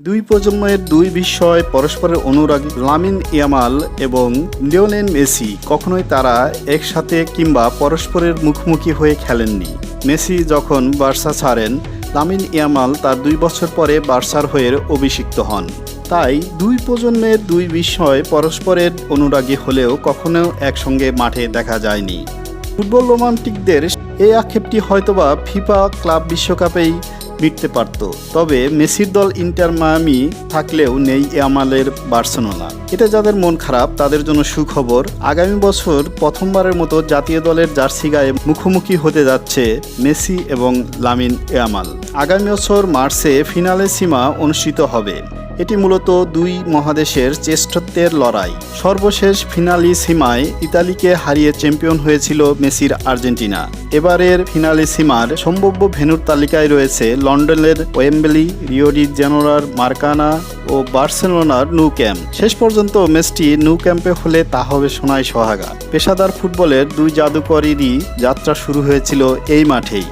দুই প্রজন্মের দুই বিস্ময় পরস্পরের অনুরাগী লামিন ইয়ামাল এবং লিওনেল মেসি কখনোই তারা একসাথে কিংবা পরস্পরের মুখোমুখি হয়ে খেলেননি। মেসি যখন বার্সা ছাড়েন, লামিন ইয়ামাল তার দুই বছর পরে বার্সার হয়ে অভিষিক্ত হন। তাই দুই প্রজন্মের দুই বিস্ময় পরস্পরের অনুরাগী হলেও কখনো একসঙ্গে মাঠে দেখা যায়নি। ফুটবল রোমান্টিকদের এই আক্ষেপটি হয়তোবা ফিফা ক্লাব বিশ্বকাপেই মিটতে পারত। তবে মেসির দল ইন্টার মায়ামি থাকলেও নেই ইয়ামালের বার্সেলোনা। এটা যাদের মন খারাপ, তাদের জন্য সুখবর। আগামী বছর প্রথমবারের মতো জাতীয় দলের জার্সি গায়ে মুখোমুখি হতে যাচ্ছে মেসি এবং লামিন ইয়ামাল আগামী বছর মার্চে ফিনালে সীমা অনুষ্ঠিত হবে। এটি মূলত দুই মহাদেশের শ্রেষ্ঠত্বের লড়াই। সর্বশেষ ফিনালি সীমায় ইতালিকে হারিয়ে চ্যাম্পিয়ন হয়েছিল মেসির আর্জেন্টিনা। এবারের ফিনালি সীমার সম্ভাব্য ভেন্যুর তালিকায় রয়েছে লন্ডনের ওয়েম্বলি রিওডি জেনোরার মার্কানা ও বার্সেলোনার নু ক্যাম্প। শেষ পর্যন্ত ম্যাচটি নু ক্যাম্পে হলে তা হবে সোনায় সোহাগা। পেশাদার ফুটবলের দুই জাদুকরেরই যাত্রা শুরু হয়েছিল এই মাঠেই।